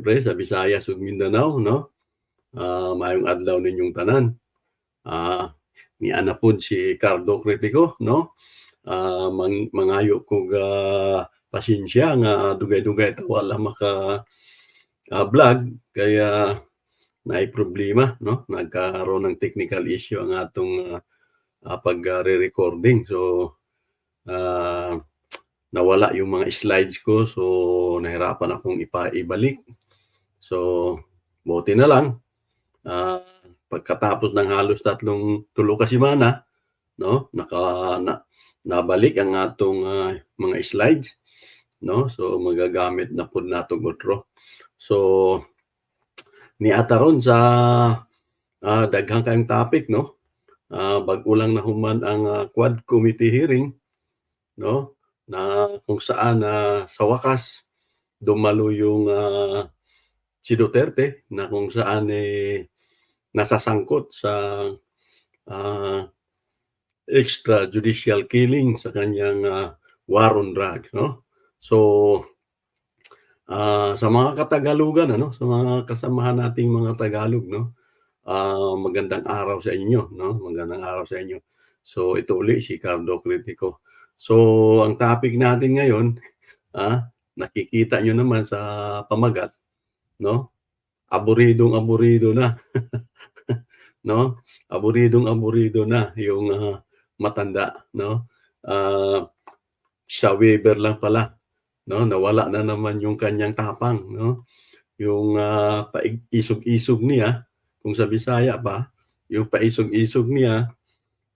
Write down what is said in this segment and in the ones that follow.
Siyempre sa Visayas ug Mindanao 'no, ah, maayong adlaw ninyong tanan. Ah, niana pod si Cardo Critico 'no, ah, mang mangayo kog, ah, pasensya nga dugay-dugay ta wala maka, ah, vlog kaya naay problema 'no, nagkaroon ng technical issue ang atong, ah, ah, pag, re-recording. So, ah, nawala yung mga slides ko so nahirapan akong ipa ibalik. So, buti na lang, ah, pagkatapos ng halos tatlong tulo ka semana 'no, naka na nabalik ang atong, ah, mga slides 'no. So, magagamit na pod nato gotro. So, niata ron sa, ah, daghang kaayong topic 'no, ah, bag-o lang nahuman ang, ah, Quad Committee hearing 'no, na kung saan, ah, sa wakas dumalo yung, ah, si Duterte na kung saan, eh, nasasangkot sa, ah, extrajudicial killing sa kanyang, ah, war on drug 'no. So, ah, sa mga Katagalugan ano, sa mga kasamahan nating mga Tagalog 'no, ah, magandang araw sa inyo 'no, magandang araw sa inyo. So, ito uli si Cardo Critico. So, ang topic natin ngayon, ah, nakikita niyo naman sa pamagat 'no, aboridong-aborido na. 'No, aboridong-aborido na yung, ah, matanda 'no. Ah, sa Weber lang pala 'no, nawala na naman yung kanyang tapang 'no. Yung, ah, paig isog-isog niya kung sa Bisaya pa, yung paisog-isog niya,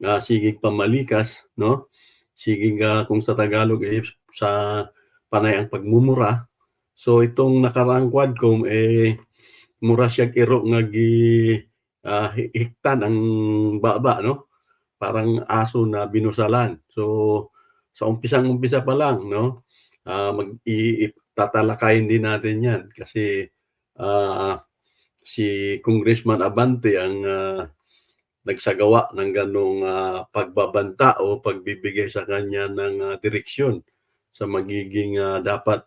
ah, sigig pamalikas 'no, sigig, ah, kung sa Tagalog, eh, sa panay ang pagmumura. So, itong nakaraang Quadcom, eh, mura siya iro nga gi, hi hiktan ang baba 'no, parang aso na binusalan. So, sa umpisang-umpisa pa lang 'no, ah, mag tatalakayin din natin 'yan kasi, ah, si Congressman Abante ang, ah, nagsagawa ng ganong, ah, pagbabanta o pagbibigay sa kanya ng, ah, direksyon sa magiging, ah, dapat,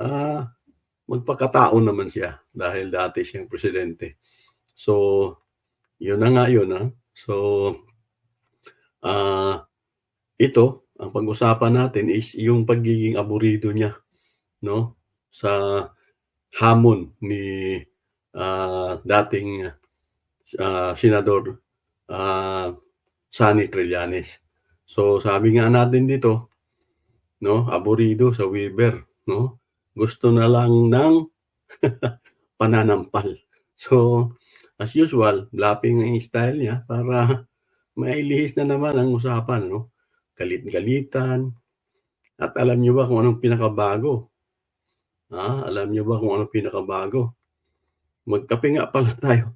ah, magpakatao naman siya dahil dati siyang presidente. So, yun na nga yun, ah. So, ah, ito ang pag-usapan natin is yung pagiging aborido niya 'no, sa hamon ni, ah, dating, ah, Senador, ah, Sonny Trillanes. So, sabi nga natin dito 'no, aborido sa Weber 'no, gusto na lang ng pananampal. So, as usual, bluffing ang style niya para mailihis na naman ang usapan 'no, galit-galitan. At alam niyo ba kung anong pinakabago? Ah, alam niyo ba kung anong pinakabago? Magkape nga pala tayo.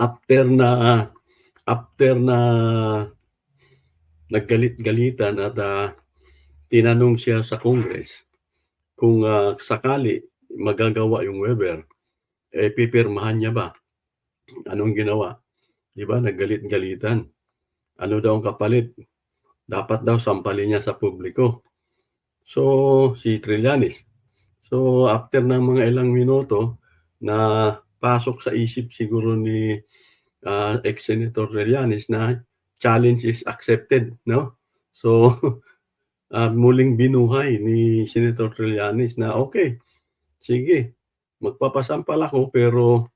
After na after na naggalit-galitan at, ah, tinanong siya sa Congress kung, ah, sakali magagawa yung Weber, eh, pipirmahan niya ba? Anong ginawa? 'Di ba naggalit-galitan. Ano daw ang kapalit? Dapat daw sampalin niya sa publiko. So, si Trillanes. So, after ng mga ilang minuto na pasok sa isip siguro ni, ah, ex-Senator Trillanes na challenge is accepted 'no. So, ah, muling binuhay ni Senator Trillanes na, "Okey, sige magpapasampal ako pero,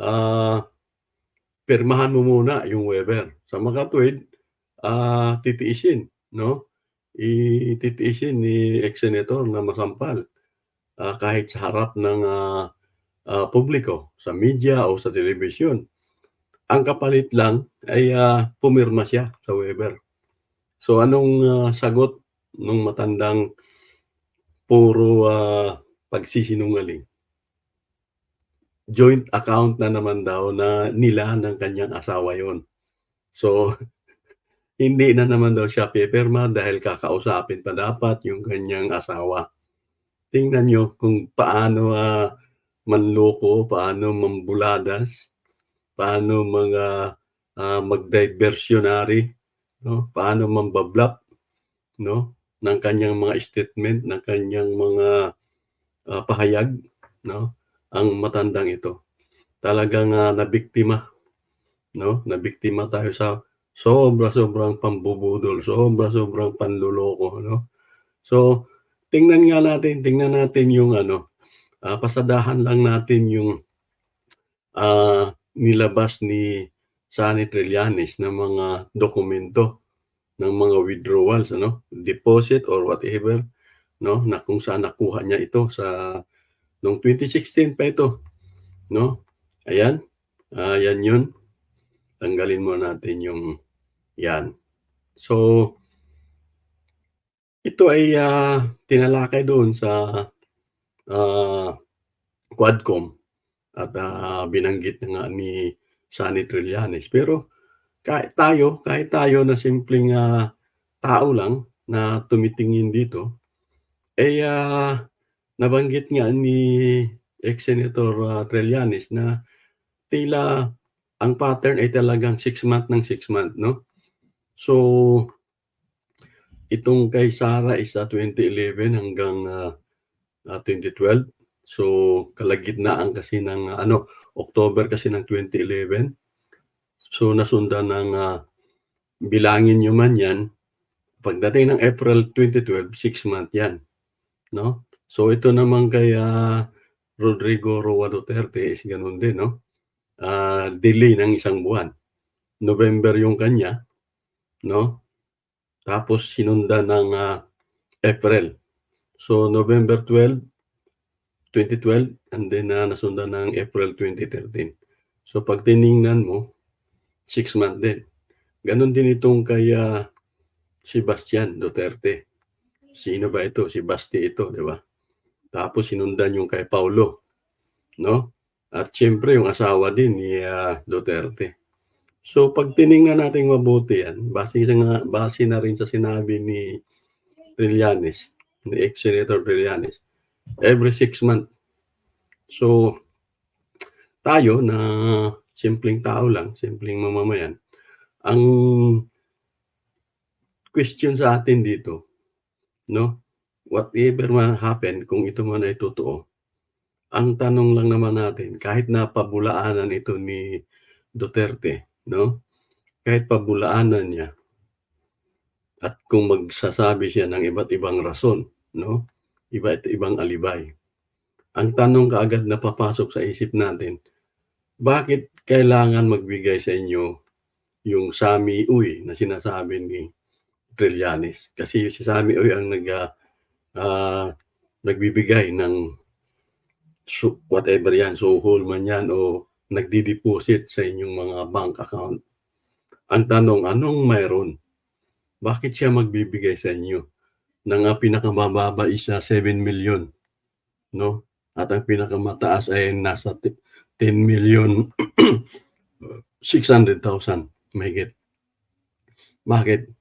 ah, pirmahan mo muna yung Weber." Sa makatuwid, ah, titiisin 'no, i titiisin ni ex-senator na masampal, ah, kahit sa harap ng, ah, ah, publiko, sa media o sa telebisyon. Ang kapalit lang ay, ah, pumirma siya sa Weber. So, anong, ah, sagot nung matandang puro, ah, pagsisinungaling? Joint account na naman daw na nila ng kanyang asawa yun. So, hindi na naman daw siya pipirma dahil kakausapin pa dapat yung kanyang asawa. Tingnan niyo kung paano, ah, manloko, paano mambuladas, paano mga, ah, mag-diversionary 'no, paano mamba-bluff 'no. Ng kanyang mga statement, ng kanyang mga, ah, pahayag 'no, ang matandang ito. Talagang, ah, nabiktima 'no, nabiktima tayo sa sobra-sobrang pambubudol, sobra-sobrang panloloko 'no. So, tingnan nga natin tingnan natin yung ano, ah, pasadahan lang natin yung, ah, nilabas ni Sonny Trillanes na mga dokumento ng mga withdrawals ano, deposit or whatever 'no, na kung saan nakuha niya ito sa noong 2016 pa ito 'no. Ayan, ah, yan yun. Tanggalin muna natin yung 'yan. So ito ay, ah, tinalakay doon sa, ah, Quadcom at, ah, binanggit na nga ni Sonny Trillanes. Pero kahit tayo kahit tayo na simpleng, ah, tao lang na tumitingin dito, eh, ah, nabanggit nga ni ex-Senator, ah, Trillanes na tila ang pattern ay talagang 6 month ng 6 month 'no. So itong kay Sara is, ah, 2011 hanggang, ah, ah, 2012. So kalagitnaan kasi ng ano, October kasi ng 2011. So nasundan ng, ah, bilangin niyo man 'yan, pagdating ng April 2012, 6 month 'yan 'no. So ito naman kay, ah, Rodrigo Roa Duterte is gano'n din 'no, ah, delay ng isang buwan. November yung kanya 'no, tapos sinundan ng, ah, April. So November 12, 2012 and then, ah, nasundan ng April 2013. So 'pag tiningnan mo, 6 month din. Gano'n din itong kay, ah, Sebastian Duterte. Sino ba ito? Si Basti ito, 'di ba? Tapos sinundan yung kay Paulo 'no, at siyempre yung asawa din ni, ah, Duterte. So 'pag tiningnan nating mabuti 'yan, base sa base na rin sa sinabi ni Trillanes, ni ex-Senator Trillanes, every 6 month. So tayo na simpleng tao lang, simpleng mamamayan, ang question sa atin dito 'no, whatever man happen kung ito man ay totoo, ang tanong lang naman natin kahit na pabulaanan ito ni Duterte 'no, kahit pabulaanan niya at kung magsasabi siya ng iba't ibang rason 'no, iba't ibang alibay. Ang tanong kaagad na papasok sa isip natin, bakit kailangan magbigay sa inyo yung Sammy Uy na sinasabi ni Trillanes? Kasi si Sammy Uy ang nag, ah, nagbibigay ng su whatever 'yan, suhol man 'yan o nagde-deposit sa inyong mga bank account. Ang tanong, anong mayroon? Bakit siya magbibigay sa inyo ng, ah, pinakamababa is, ah, 7,000,000 'no, at ang pinakamataas ay nasa te 10,600,000 mahigit. Bakit?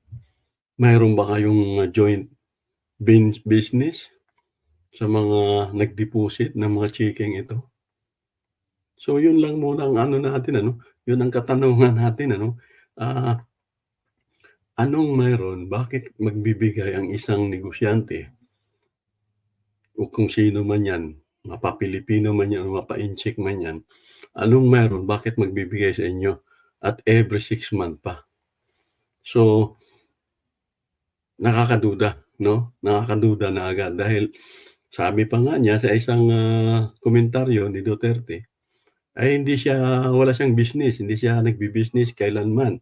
Mayroon ba kayong joint bins business sa mga nag-deposit ng mga checking ito? So yun lang muna ang ano natin ano, yun ang katanungan natin ano, ah, anong mayroon, bakit magbibigay ang isang negosyante o kung sino man 'yan, mapa-Pilipino man 'yan mapa-incheck man 'yan, anong mayroon, bakit magbibigay sa inyo? At every 6 month pa? So nakakaduda 'no, nakakaduda na agad. Dahil sabi pa nga niya sa isang, ah, komentaryo ni Duterte, ay hindi siya wala siyang business, hindi siya nagbi-business kailanman.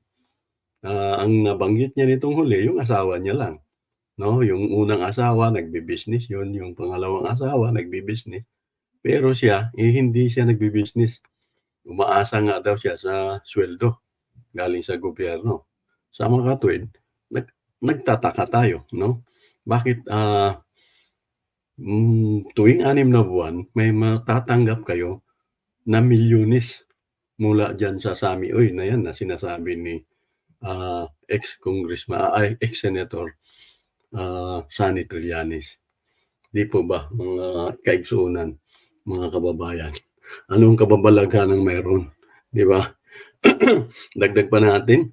Ah, ang nabanggit niya nitong huli yung asawa niya lang 'no, yung unang asawa nagbi-business yun, yung pangalawang asawa nagbi-business. Pero siya, eh, hindi siya nagbi-business. Umaasa nga daw siya sa sweldo galing sa gobyerno. Sa mga katuwid, nag nagtataka tayo 'no, bakit, ah, hmm, tuwing 6 na buwan may matatanggap kayo na milyones mula diyan sa Sammy Uy na 'yan na sinasabi ni, ah, ex-congressman ay ex-senator, ah, Sonny Trillanes. 'Di po ba mga kaigsunan, mga kababayan, anong kababalaghan ang mayroon, 'di ba? Dagdag pa natin,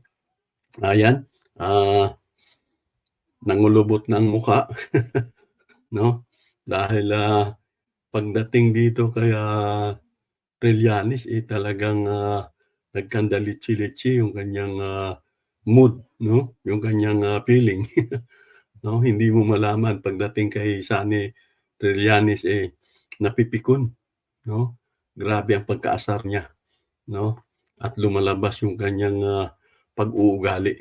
ayan, ah, nangulubot ng mukha, 'no? Dahil, ah, pagdating dito kay, ah, Trillanes, eh, talagang, ah, nagkandalitsi-litsi yung kanyang, ah, mood, 'no? Yung kanyang, ah, feeling, 'no? Hindi mo malaman pagdating kay Sonny Trillanes, eh, napipikon, 'no? Grabe ang pagkaasar niya, 'no? At lumalabas yung kanyang, ah, pag-uugali,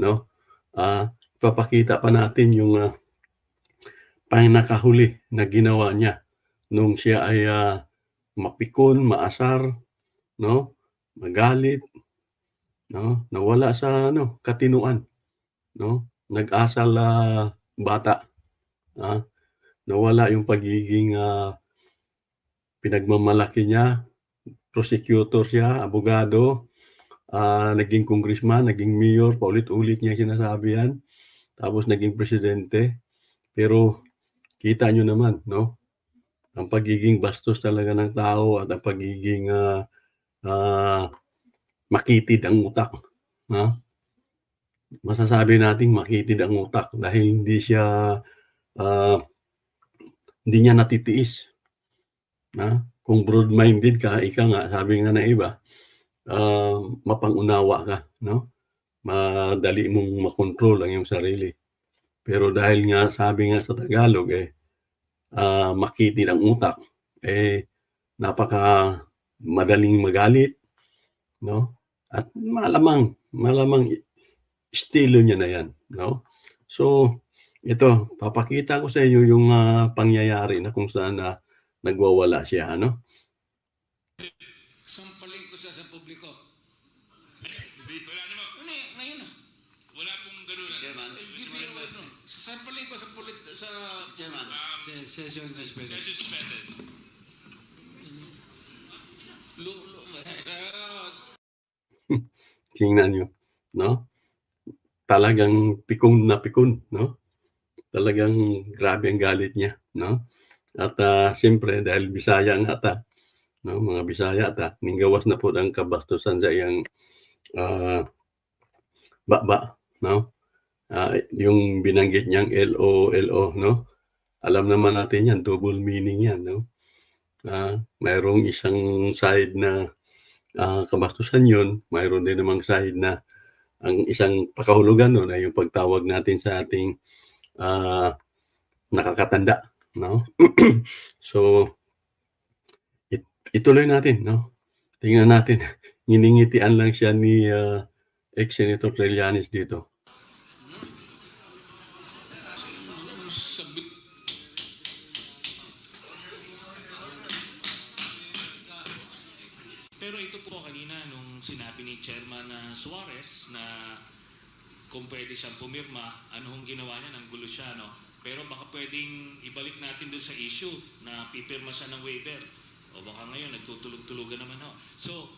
'no? Ah, ipapakita pa natin yung, ah, pinakahuli na ginawa niya nung siya ay, ah, mapikon, maasar, 'no? Magalit, 'no? Nawala sa ano, katinuan, 'no? Nag-asal, ah, bata, ah, nawala yung pagiging, ah, pinagmamalaki niya, prosecutor siya, abogado, ah, naging congressman, naging mayor, paulit-ulit niya sinasabi yan, tapos naging presidente. Pero kita niyo naman, 'no? Ang pagiging bastos talaga ng tao at ang pagiging, ah, ah, makitid ang utak, ha? Masasabi nating makitid ang utak dahil hindi siya, ah, hindi niya natitiis, ha? Kung broad-minded ka, ika nga, sabi nga ng iba, ah, mapang-unawa ka, 'no? Madali mong makontrol ang iyong sarili. Pero dahil nga sabi nga sa Tagalog, eh, ah, makitid ang utak, eh, napakamadaling magalit, 'no? At malamang malamang estilo niya na yan, 'no? So, ito papakita ko sa inyo yung, ah, pangyayari na kung saan, ah, nagwawala siya, ano? Sampalin ko siya sa publiko. Hindi, wala naman. Ano ngayon na. Wala pong ganun. Chairman. Me your ano. Sasampalin ko sa pulit, sa... Chairman. Um, Se- Session suspended. session suspended. Tingnan niyo, 'no? Talagang pikon na pikon, 'no? Talagang grabe ang galit niya, 'no? At, ah, siyempre dahil Bisaya nga ta, 'no, mga Bisaya ta, ninggawas na pod ang kabastusan sa iyang, ah, baba, 'no? Ah, yung binanggit niyang LO, LO, 'no? Alam naman natin yan, double meaning yan, 'no? Ah, mayroong isang side na, ah, kabastusan yun, mayroon din namang side na ang isang pakahulugan nun ay yung pagtawag natin sa ating, ah, nakakatanda, 'no? So, it ituloy natin, 'no? Tingnan natin, nginingitian lang siya ni, ah, ex-Senator Trillanes dito. Kung pwede siyang pumirma, ano hong ginawa niya, nang gulo siya, no? Pero baka pwedeng ibalik natin doon sa issue na pipirma siya ng waiver. O baka ngayon, nagtutulog-tulugan naman, ho. So,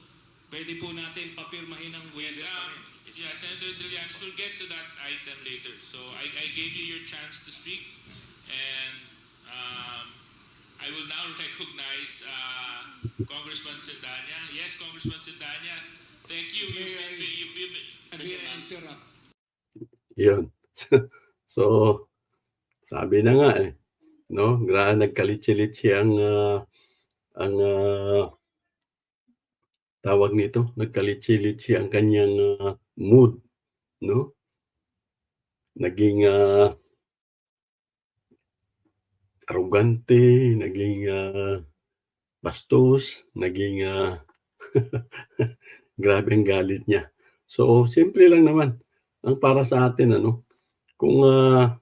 pwede po natin papirmahin ng waiver. Yes, pa um, rin. yeah, Senator Trillanes, we'll get to that item later. So I, I gave you your chance to speak, and um, I will now recognize uh, Congressman Saldana. Yes, Congressman Saldana. Thank you. You, you, you, you, Kasi interrupt. Yun. So, sabi na nga, eh, 'no, gra nagkalitsi-litsi ang, ah, ang, ah, tawag nito, nagkalitsi-litsi ang kanyang, ah, mood, 'no? Naging, ah arugante, naging, ah, bastos, naging, ah, grabe ang galit niya. So, simple lang naman, ang para sa atin ano, kung, ah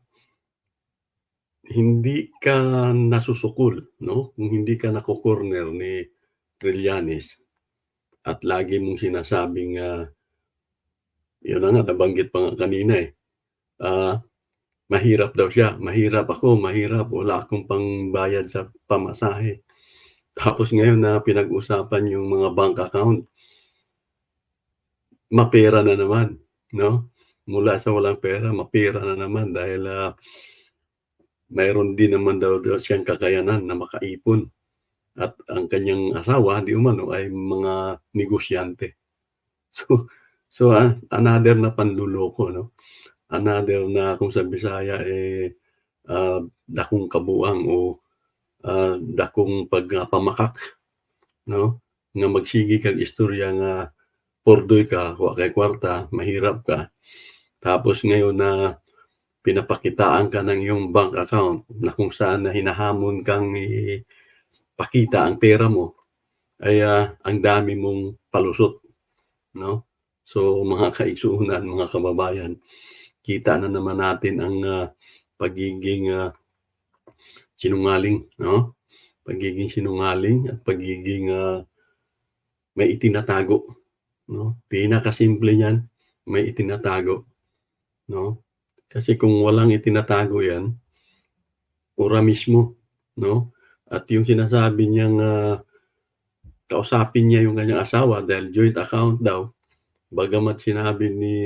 hindi ka nasusukol, 'no, kung hindi ka nako-corner ni Trillanes at lagi mong sinasabing, ah yun na nga, nabanggit pa nga kanina, eh, ah, mahirap daw siya, "Mahirap ako, mahirap, wala akong pangbayad sa pamasahe." Tapos ngayon na pinag-usapan yung mga bank account mapera na naman, 'no? Mula sa walang pera, mapera na naman dahil, ah, mayroon din naman daw daw siyang kakayanan na makaipon at ang kanyang asawa di umano ay mga negosyante. So so, ah, another na panluloko, 'no? another na kung sa Bisaya, eh, ah, dakong kabuang o, ah, dakong pagpamakak, no, nga magsigi kag istorya nga pordoy ka, wa kay kwarta, mahirap ka. Tapos ngayon na pinapakitaan ka ng iyong bank account na kung saan na hinahamon kang ipakita ang pera mo, ay, ah, ang dami mong palusot, no? So, mga kaigsuonan, mga kababayan, kita na naman natin ang, ah, pagiging, ah, sinungaling, no? Pagiging sinungaling at pagiging, ah, may itinatago, no? Pinakasimple niyan, may itinatago, no? Kasi kung walang itinatago 'yan, ura mismo, no? At yung sinasabi niyang, ah, kausapin niya yung kanyang asawa dahil joint account daw, bagamat sinabi ni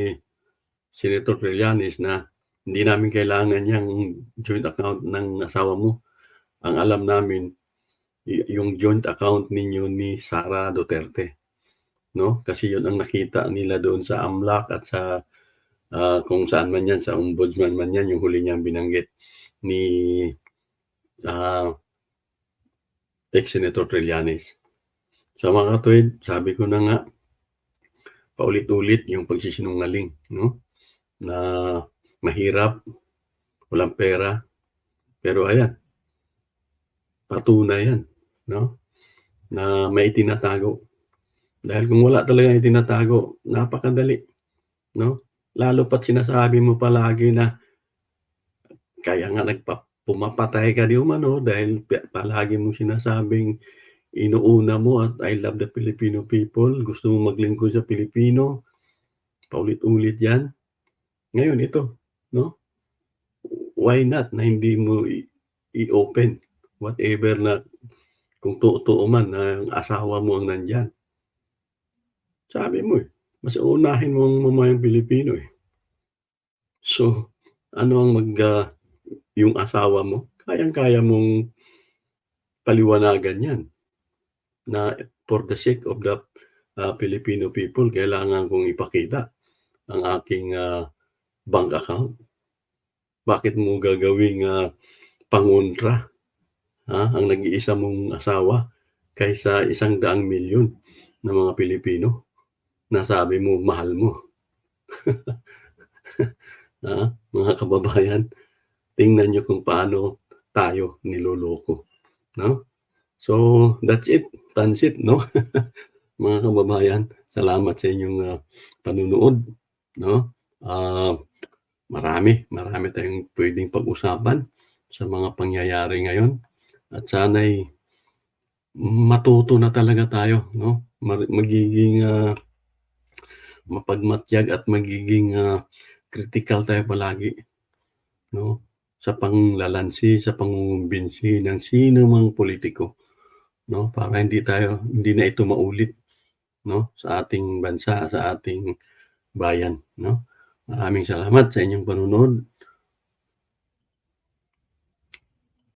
Senator Trillanes na hindi namin kailangan yang joint account ng asawa mo. Ang alam namin yung joint account ninyo ni Sara Duterte, no? Kasi yun ang nakita nila doon sa AMLAC at sa, ah, kung saan man 'yan, sa ombudsman man 'yan, yung huli niyang binanggit ni, ah ex-Senator Trillanes. So, mga katuwid, sabi ko na nga, paulit-ulit yung pagsisinungaling, no? Na mahirap, walang pera, pero ayan, patunay 'yan, no? Na may itinatago. Dahil kung wala talagang itinatago, napakadali, no? Lalo pa't sinasabi mo palagi na kaya nga nagpa pumapatay ka di umano dahil pa palagi mong sinasabing inuuna mo at I love the Filipino people, gusto mong maglingkod sa Pilipino, paulit-ulit 'yan. Ngayon ito, no? Why not na hindi mo i-open whatever na kung totoo man na ang asawa mo ang nandiyan. Sabi mo, eh, mas uunahin mo ang mamamayang Pilipino, eh. So, ano ang mag ah, yung asawa mo, kayang-kaya mong paliwanagan 'yan, na for the sake of the, ah, Filipino people kailangan kong ipakita ang aking, ah, bank account. Bakit mo gagawing, ah, pangontra, ha, ang nag-iisa mong asawa kaysa 100 milyon na mga Pilipino na sabi mo mahal mo? Ha, mga kababayan, tingnan niyo kung paano tayo niloloko, no? So, that's it, pansit, no? Mga kababayan, salamat sa inyong, ah, panunood, no? Ah, marami, marami tayong puwedeng pag-usapan sa mga pangyayari ngayon at sana'y matuto na talaga tayo, no? Magiging, ah, mapagmatyag at magiging, ah, kritikal tayo palagi, no? Sa panglalansi, sa pangungumbinsi ng sino mang pulitiko, no? Para hindi tayo hindi na ito maulit, no, sa ating bansa, sa ating bayan, no? Maraming salamat sa inyong panonood